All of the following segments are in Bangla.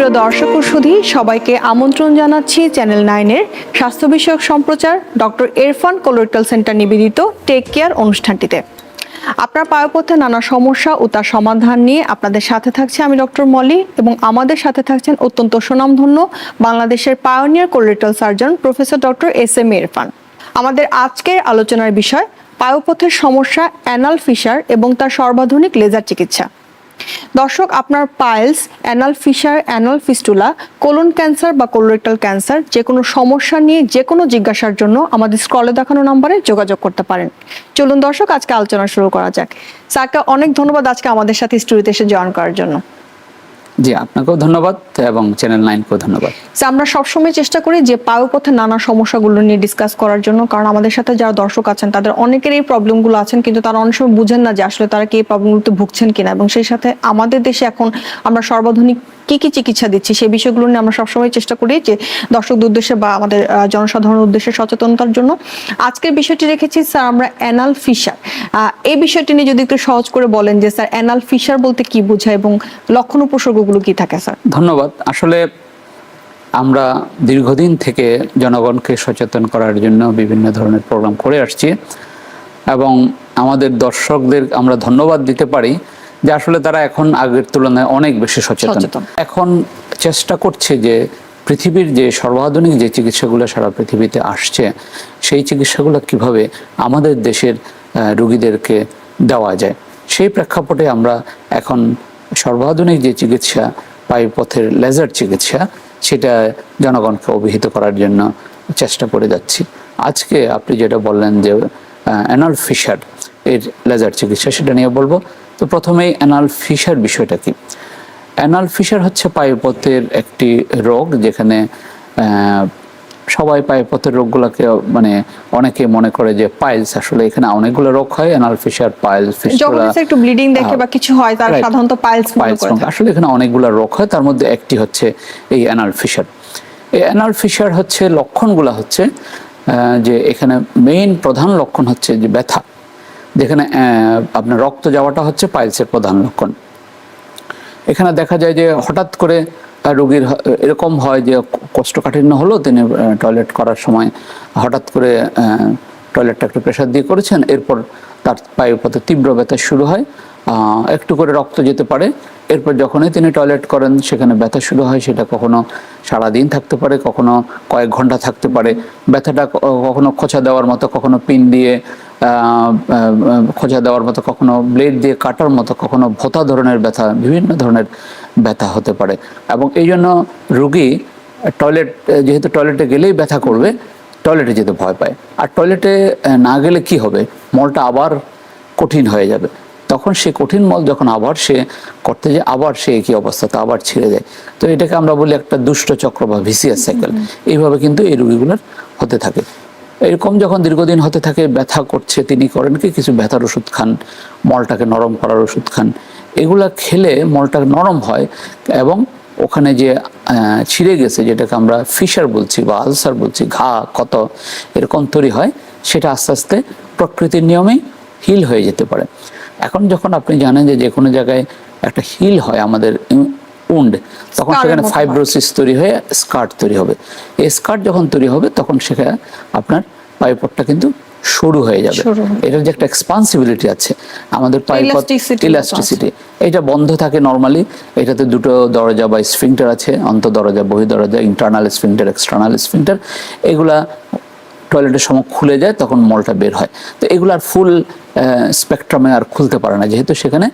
সুপ্রিয় দর্শক ও সুধী সবাইকে আমন্ত্রণ জানাচ্ছি চ্যানেল নাইনের স্বাস্থ্য বিষয়ক সম্প্রচার ডক্টর এরফান কোলোরেক্টাল সেন্টার নিবেদিত টেক কেয়ার অনুষ্ঠানটিতে। আপনার পায়ুপথে নানা সমস্যা ও তার সমাধান নিয়ে আপনাদের সাথে থাকছে আমি ডক্টর মলি এবং আমাদের সাথে থাকছেন অত্যন্ত সুনামধন্য বাংলাদেশের pioneer colorectal surgeon professor doctor S M Irfan আমাদের আজকের আলোচনার বিষয়, পায়ুপথের সমস্যা, অ্যানাল ফিশার এবং তার সর্বাধুনিক লেজার চিকিৎসা। দর্শক, আপনার piles, anal fissure, anal fistula, colon cancer বা কোলোরেক্টাল ক্যান্সার যে কোনো সমস্যা নিয়ে যে কোনো জিজ্ঞাসার জন্য আমাদের স্ক্রলে দেখানো নম্বরে যোগাযোগ করতে পারেন। চলুন দর্শক, আজকে আলোচনা শুরু করা যাক। স্যারকে অনেক ধন্যবাদ আজকে আমাদের সাথে স্টুডিওতে এসে জয়েন করার জন্য। জি, আপনাকেও ধন্যবাদ এবং চ্যানেল নাইনকেও ধন্যবাদ। আমরা সবসময় চেষ্টা করি যে পায়ুপথে নানা সমস্যাগুলো নিয়ে ডিসকাস করার জন্য, কারণ আমাদের সাথে যারা দর্শক আছেন, তাদের অনেকের এই প্রবলেমগুলো আছেন, কিন্তু তারা অনেক সময় বুঝেন না যে আসলে তারা কি এই প্রবলেমগুলোতে ভুগছেন কিনা। এবং সেই সাথে আমাদের দেশে এখন আমরা সর্বাধুনিক কি কি চিকিৎসা দিচ্ছি, সেই বিষয়গুলো নিয়ে আমরা সবসময় চেষ্টা করি যে দর্শকদের উদ্দেশ্যে বা আমাদের জনসাধারণের উদ্দেশ্যে সচেতনতার জন্য। আজকের বিষয়টি রেখেছি, স্যার, আমরা অ্যানাল ফিশার এই বিষয়টি নিয়ে যদি একটু সহজ করে বলেন যে, স্যার অ্যানাল ফিশার বলতে কি বোঝায় এবং লক্ষণ উপসর্গগুলো কি থাকে স্যার? ধন্যবাদ। আসলে আমরা দীর্ঘদিন থেকে জনগণকে সচেতন করার জন্য বিভিন্ন ধরনের প্রোগ্রাম করে আসছি এবং আমাদের দর্শকদের আমরা ধন্যবাদ দিতে পারি যে আসলে তারা এখন আগের তুলনায় অনেক বেশি সচেতন। এখন চেষ্টা করছে যে পৃথিবীর যে সর্বাধুনিক যে চিকিৎসাগুলো সারা পৃথিবীতে আসছে সেই চিকিৎসাগুলো কীভাবে আমাদের দেশের রুগীদেরকে দেওয়া যায় সেই প্রেক্ষাপটে আমরা এখন সর্বাধুনিক যে চিকিৎসা পায়ুপথের লেজার চিকিৎসা, সেটা জনগণকে অভিহিত করার জন্য চেষ্টা করে যাচ্ছি। আজকে আপনি যেটা বললেন যে অ্যানাল ফিশার এর লেজার চিকিৎসা, সেটা নিয়ে বলব। তো প্রথমেই অ্যানাল ফিশার বিষয়টা কি? অ্যানাল ফিশার হচ্ছে পায়ুপথের একটি রোগ যেখানে সবাই পায়ুপথের রোগগুলোকে মানে অনেকে মনে করে যে পাইলস আসলে এখানে অনেকগুলো রোগ হয় অ্যানাল ফিশার পাইলস ফিস্টুলা হচ্ছে একটু ব্লিডিং দেখে বা কিছু হয় তার সাধারণত পাইলস মনে করে আসলে এখানে অনেকগুলো রোগ হয় তার মধ্যে একটি হচ্ছে এই অ্যানাল ফিশার। এই অ্যানাল ফিশার হচ্ছে লক্ষণগুলো হচ্ছে যে এখানে মেইন প্রধান লক্ষণ হচ্ছে যে ব্যথা যেখানে আহ, আপনার রক্ত যাওয়াটা হচ্ছে পাইলসের প্রধান লক্ষণ। এখানে দেখা যায় যে হঠাৎ করে রোগীর এরকম হয় যে কোষ্ঠকাঠিন্য হলো, তিনি টয়লেট করার সময় হঠাৎ করে টয়লেটটা একটু প্রেশার দিয়ে করেছেন, এরপর তার পায়ুপথে তীব্র ব্যথা শুরু হয়। একটু করে রক্ত যেতে পারে, এরপর যখনই তিনি টয়লেট করেন, সেখানে ব্যথা শুরু হয়, সেটা কখনো সারাদিন থাকতে পারে, কখনো কয়েক ঘণ্টা থাকতে পারে। ব্যথাটা কখনো খোঁচা দেওয়ার মতো, কখনো পিন দিয়ে খোঁচা দেওয়ার মতো, কখনো ব্লেড দিয়ে কাটার মতো, কখনো ভোতা ধরনের ব্যথা, বিভিন্ন ধরনের ব্যথা হতে পারে। এবং এই জন্য রুগী টয়লেট, যেহেতু টয়লেটে গেলেই ব্যথা করবে, টয়লেটে যেতে ভয় পায়। আর টয়লেটে না গেলে কি হবে? মলটা আবার কঠিন হয়ে যাবে। তখন সে কঠিন মল যখন আবার সে করতে যায়, আবার সে একই অবস্থাতে আবার ছেড়ে যায়। তো এটাকে আমরা বলি একটা দুষ্ট চক্র বা ভিসিয়াস সাইকেল এইভাবে কিন্তু এই রুগীগুলোর হতে থাকে। এরকম যখন দীর্ঘদিন হতে থাকে, ব্যথা করছে, তিনি করেন কি? কিছু ব্যথার ওষুধ খান, মলটাকে নরম করার ওষুধ খান। এগুলা খেলে মলটা নরম হয় এবং ওখানে যে ছিঁড়ে গেছে যেটাকে আমরা ফিশার বলছি বা আলসার বলছি ঘা কত এরকম তৈরি হয় সেটা আস্তে আস্তে প্রকৃতির নিয়মেই হিল হয়ে যেতে পারে। এখন যখন আপনি জানেন যে যে কোনো জায়গায় একটা হিল হয় আমাদের উন্ড তখন সেখানে ফাইব্রোসিস তৈরি হয়ে স্কার্ট তৈরি হবে। এই স্কার্ট যখন তৈরি হবে তখন সেখানে আপনার পাইপটটা কিন্তু সরু হয়ে যাবে। এটার যে একটা এক্সপান্সিবিলিটি আছে আমাদের Elasticity ইলাস্টিসিটি এটা বন্ধ থাকে নর্মালি এটাতে দুটো দরজা বা স্ফিংটার আছে অন্ত দরজা বহি দরজা ইন্টারনাল স্ফিংটার এক্সটার্নাল স্ফিংটার এগুলা টয়লেটের সময় খুলে যায় তখন মলটা বের হয়। তো এগুলো আর ফুল স্পেকট্রামে আর খুলতে পারে না। যেহেতু সেখানে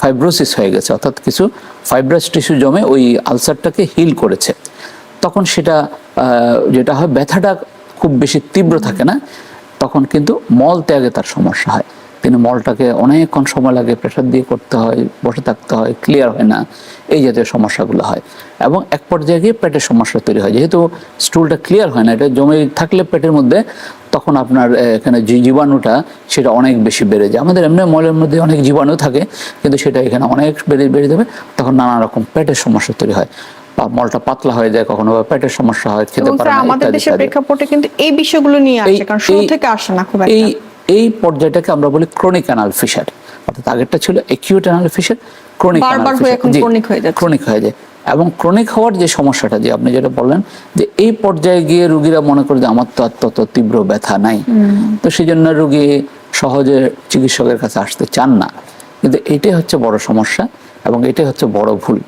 ফাইব্রোসিস হয়ে গেছে অর্থাৎ কিছু ফাইব্রাস টিস্যু জমে ওই আলসারটাকে হিল করেছে। তখন সেটা যেটা হয় ব্যথাটা খুব বেশি তীব্র থাকে না। তখন কিন্তু মল ত্যাগে তার সমস্যা হয়। তিনি মলটাকে অনেকক্ষণ সময় লাগে প্রেশার দিয়ে করতে হয়, বসে থাকতে হয় ক্লিয়ার হয় না, এই জাতীয় সমস্যাগুলো হয়। এবং এক পর্যায়ে গিয়ে পেটের সমস্যা তৈরি হয়। যেহেতু স্টুলটা ক্লিয়ার হয় না, এটা জমে থাকলে পেটের মধ্যে তখন আপনার এখানে যে জীবাণুটা, সেটা অনেক বেশি বেড়ে যায়। আমাদের এমনি মলের মধ্যে অনেক জীবাণু থাকে, কিন্তু সেটা এখানে অনেক বেড়ে বেড়ে যাবে। তখন নানা রকম পেটের সমস্যা তৈরি হয়। মলটা পাতলা হয়ে যায় কখনো বা পেটের সমস্যা হয় খেতে পারে না আমাদের দেশের প্রেক্ষাপটে কিন্তু এই বিষয়গুলো নিয়ে আসে কারণ শুরু থেকে আসে না খুব এই একটা। এই পর্যায়টাকে আমরা বলি ক্রনিক অ্যানাল ফিশার অর্থাৎ আগেরটা ছিল একিউট অ্যানাল ফিশার ক্রনিক বারবার হয়ে এখন chronic হয়ে যাচ্ছে। ক্রনিক হয়ে যায়। এবং ক্রনিক হওয়ার যে সমস্যাটা যে আপনি যেটা বললেন যে এই পর্যায়ে গিয়ে রুগীরা মনে করে যে আমার তো আর তত তীব্র ব্যথা নাই। তো সেই জন্য রুগী সহজে চিকিৎসকের কাছে আসতে চান না। কিন্তু এটাই হচ্ছে বড় সমস্যা এবং এটাই হচ্ছে বড় ভুল।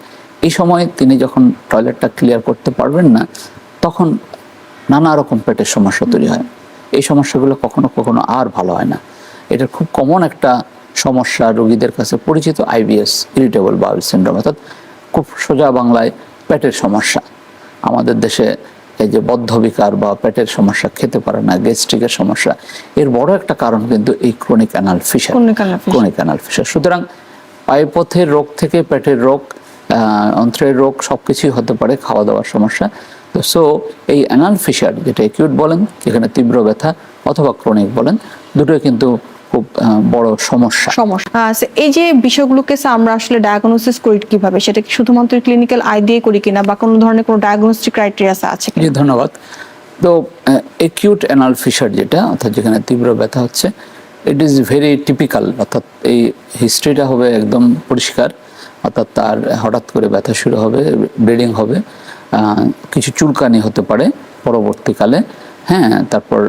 এই সময় তিনি যখন টয়লেটটা ক্লিয়ার করতে পারবেন না তখন নানা রকম পেটের সমস্যা তৈরি হয়। এই সমস্যাগুলো কখনো কখনো আর ভালো হয় না। এটা খুব কমন একটা সমস্যা রোগীদের কাছে পরিচিত আইবিএস ইরিটেবল বাউল সিন্ড্রোম অর্থাৎ খুব সোজা বাংলায় পেটের সমস্যা। আমাদের দেশে এই যে বদ্ধবিকার বা পেটের সমস্যা খেতে পারে না গ্যাস্ট্রিকের সমস্যা এর বড় একটা কারণ কিন্তু এই chronic anal fissure Chronic chronic anal fissure সুতরাং পায়ুপথের রোগ থেকে পেটের রোগ অন্ত্রের রোগ সব কিছুই হতে পারে খাওয়া দাওয়ার সমস্যা। তো সো এই অ্যানাল ফিশার যেটা অ্যাকিউট বলেন যেখানে তীব্র ব্যথা অথবা ক্রনিক বলেন দুটোই কিন্তু খুব বড় সমস্যা। সমস্যা। এই যে বিষয়গুলোকে আমরা আসলে ডায়াগনোসিস করি কীভাবে? সেটা কি শুধুমাত্র ক্লিনিক্যাল আই দিয়ে করি কিনা বা কোনো ধরনের কোনো ডায়াগনস্টিক ক্রাইটেরিয়া আছে? জি ধন্যবাদ। তো একিউট অ্যানাল ফিশার যেটা অর্থাৎ যেখানে তীব্র ব্যথা হচ্ছে ইট ইজ ভেরি টিপিক্যাল অর্থাৎ এই হিস্ট্রিটা হবে একদম পরিষ্কার। অর্থাৎ তার হঠাৎ করে ব্যথা শুরু হবে, ব্লিডিং হবে কিছু চুলকানি হতে পারে পরবর্তীকালে। হ্যাঁ তারপর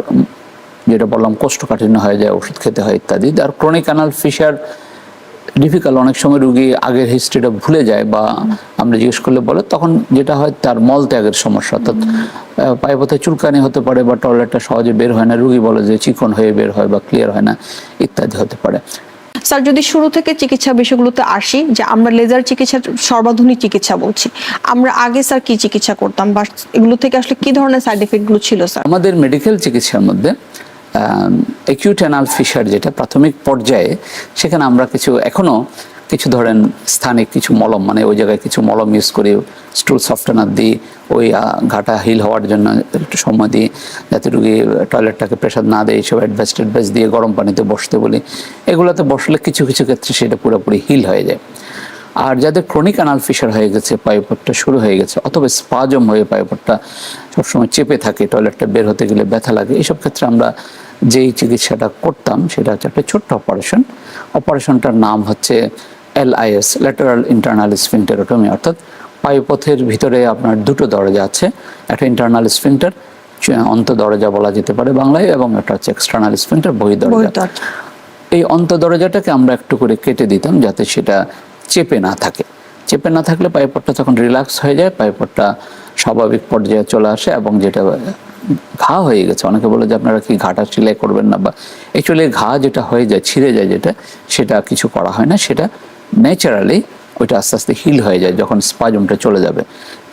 যেটা বললাম, কোষ্ঠকাঠিন্য হয়ে যায়, ওষুধ খেতে হয় ইত্যাদি। আর ক্রনিক অ্যানাল ফিশার ডিফিকাল্ট অনেক সময় রুগী আগের হিস্ট্রিটা ভুলে যায় বা আমরা জিজ্ঞেস করলে বলে, তখন যেটা হয় তার মল ত্যাগের সমস্যা। অর্থাৎ পায়ে পথে চুলকানি হতে পারে বা টয়লেটটা সহজে বের হয় না, রুগী বলে যে চিকন হয়ে বের হয় বা ক্লিয়ার হয় না, ইত্যাদি হতে পারে। স্যার, যদি শুরু থেকে চিকিৎসা বিষয়গুলোতে আসি, যে আমরা লেজার চিকিৎসা, সর্বাধুনিক চিকিৎসা বলছি, আমরা আগে স্যার কি চিকিৎসা করতাম বা এগুলো থেকে আসলে কি ধরনের সাইড এফেক্টগুলো ছিল, স্যার? আমাদের মেডিকেল চিকিৎসার মধ্যে অ্যাকিউট অ্যানাল ফিশার যেটা প্রাথমিক পর্যায়ে, সেখানে আমরা কিছু এখনও কিছু ধরেন স্থানিক কিছু মলম মানে ওই জায়গায় কিছু মলম ইউজ করি স্টুল সফটনার দিই, ওই ঘাটা হিল হওয়ার জন্য একটু সময় দিই, যাতে রুগী টয়লেটটাকে প্রেশার না দেয়, এইসব অ্যাডভাইস ট্যাডভাইস দিয়ে গরম পানিতে বসতে বলি। এগুলোতে বসলে কিছু কিছু ক্ষেত্রে সেটা পুরোপুরি হিল হয়ে যায়। আর যাদের ক্রনিক অ্যানাল ফিশার হয়ে গেছে পাইপটটা শুরু হয়ে গেছে, অথবা স্পাজম হয়ে পাইপটটা সবসময় চেপে থাকে টয়লেটটা বের হতে গেলে ব্যথা লাগে, এইসব ক্ষেত্রে আমরা যেই চিকিৎসাটা করতাম, সেটা হচ্ছে একটা ছোট্ট অপারেশন অপারেশনটার নাম হচ্ছে এলআইএস ল্যাটারাল ইন্টারনাল স্ফিন্টারোটমি অর্থাৎ পায়ুপথের ভিতরে আপনার দুটো দরজা আছে। একটা ইন্টারনাল স্ফিন্টার অন্ত দরজা বলা যেতে পারে বাংলায় এবং একটা হচ্ছে এক্সটার্নাল স্ফিন্টার বহি দরজা। এই অন্ত দরজাটাকে আমরা একটু করে কেটে দিতাম যাতে সেটা চেপে না থাকে। চেপে না থাকলে পাইপটটা তখন রিল্যাক্স হয়ে যায় পাইপটটা স্বাভাবিক পর্যায়ে চলে আসে এবং যেটা ঘা হয়ে গেছে। অনেকে বলে যে আপনারা কি ঘাটা সেলাই করবেন না বা অ্যাকচুয়ালি ঘা যেটা হয়ে যায় ছিঁড়ে যায় যেটা সেটা কিছু করা হয় না। সেটা ন্যাচারালি ওইটা আস্তে আস্তে হিল হয়ে যায় যখন স্পাজমটা চলে যাবে।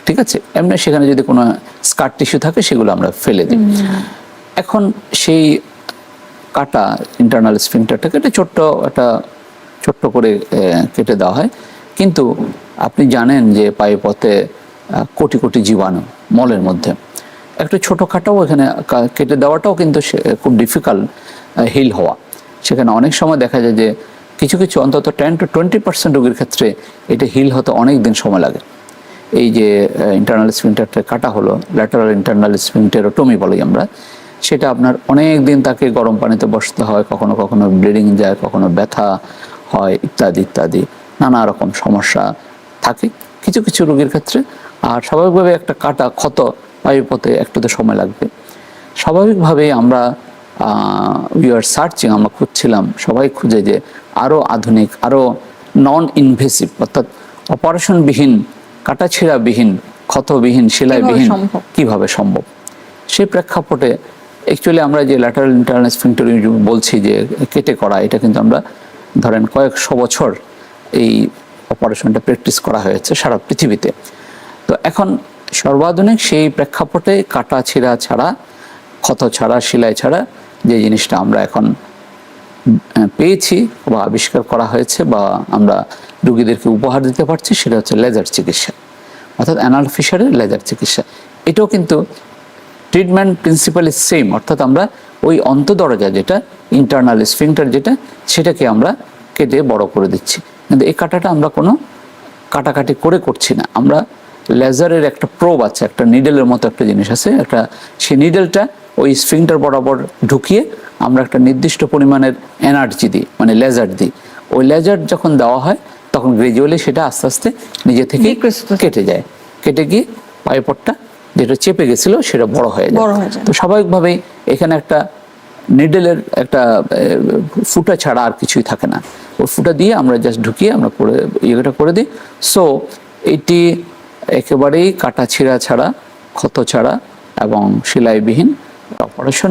ঠিক আছে? এমনি সেখানে যদি কোনো স্কার টিস্যু থাকে সেগুলো আমরা ফেলে দিই। এখন সেই কাটা ইন্টারনাল স্ফিংটারটাকে একটা ছোট্ট একটা ছোট্ট করে কেটে দেওয়া হয়। কিন্তু আপনি জানেন যে পায়ে পথে কোটি কোটি জীবাণু মলের মধ্যে। একটা ছোট খাটাও এখানে কেটে দেওয়াটাও কিন্তু খুব ডিফিকাল্ট হিল হওয়া। সেখানে অনেক সময় দেখা যায় যে কিছু কিছু অন্তত টেন টু টোয়েন্টি পার্সেন্ট রোগীর ক্ষেত্রে এটা হিল হতে অনেক দিন সময় লাগে। এই যে ইন্টারনাল স্পিনটারটা কাটা হলো ল্যাটারাল ইন্টারনাল স্পিনটেরোটমি বলি আমরা, সেটা আপনার অনেক দিন তাকে গরম পানিতে বসতে হয়, কখনো কখনো ব্লিডিং যায়, কখনো ব্যথা হয়, ইত্যাদি ইত্যাদি, নানা রকম সমস্যা থাকে কিছু কিছু রোগীর ক্ষেত্রে। আর স্বাভাবিকভাবে একটা কাটা ক্ষত বায়ুপথে একটু তো সময় লাগবে। স্বাভাবিকভাবেই আমরা উই আর সার্চিং আমরা খুঁজছিলাম সবাই খুঁজে যে আরও আধুনিক আরও নন ইনভেসিভ অর্থাৎ অপারেশনবিহীন কাটাছিড়াবিহীন ক্ষতবিহীন সেলাইবিহীন? কীভাবে সম্ভব সেই প্রেক্ষাপটে অ্যাকচুয়ালি আমরা যে ল্যাটারাল ইন্টারনাল স্ফিংক্টরি বলছি যে কেটে করা এটা কিন্তু আমরা ধরেন কয়েকশো বছর এই অপারেশনটা প্র্যাকটিস করা হয়েছে সারা পৃথিবীতে তো এখন সর্বাধুনিক সেই প্রেক্ষাপটে কাটা ছিঁড়া ছাড়া ক্ষত ছাড়া সেলাই ছাড়া যে জিনিসটা আমরা এখন পেয়েছি বা আবিষ্কার করা হয়েছে বা আমরা রুগীদেরকে উপহার দিতে পারছি, সেটা হচ্ছে লেজার চিকিৎসা। অর্থাৎ অ্যানাল ফিশারের লেজার চিকিৎসা। এটাও কিন্তু ট্রিটমেন্ট প্রিন্সিপালি সেম অর্থাৎ আমরা ওই অন্তদরজা যেটা ইন্টারনাল স্ফিংটার যেটা, সেটাকে আমরা কেটে বড় করে দিচ্ছি। কিন্তু এই কাটাটা আমরা কোনো কাটাকাটি করে করছি না। আমরা লেজারের একটা প্রোব আছে, একটা নিডেলের মতো একটা জিনিস আছে, একটা সেই নিডেলটা ওই স্ফিংটার বরাবর ঢুকিয়ে আমরা একটা নির্দিষ্ট পরিমাণের এনার্জি দিই মানে লেজার দিই। ওই লেজার যখন দেওয়া হয় তখন গ্রাজুয়ালি সেটা আস্তে আস্তে নিজে থেকে। কেটে যায়। কেটে গিয়ে পাইপটটা যেটা চেপে গেছিল সেটা বড় হয়ে যায়। তো স্বাভাবিকভাবেই এখানে একটা নিডেলের একটা ফুটা ছাড়া আর কিছুই থাকে না। ওই ফুটা দিয়ে আমরা জাস্ট ঢুকিয়ে আমরা করে ইয়েটা করে দিই। সো এটি একেবারেই কাটা ছিঁড়া ছাড়া ক্ষত ছাড়া এবং সেলাইবিহীন অপারেশন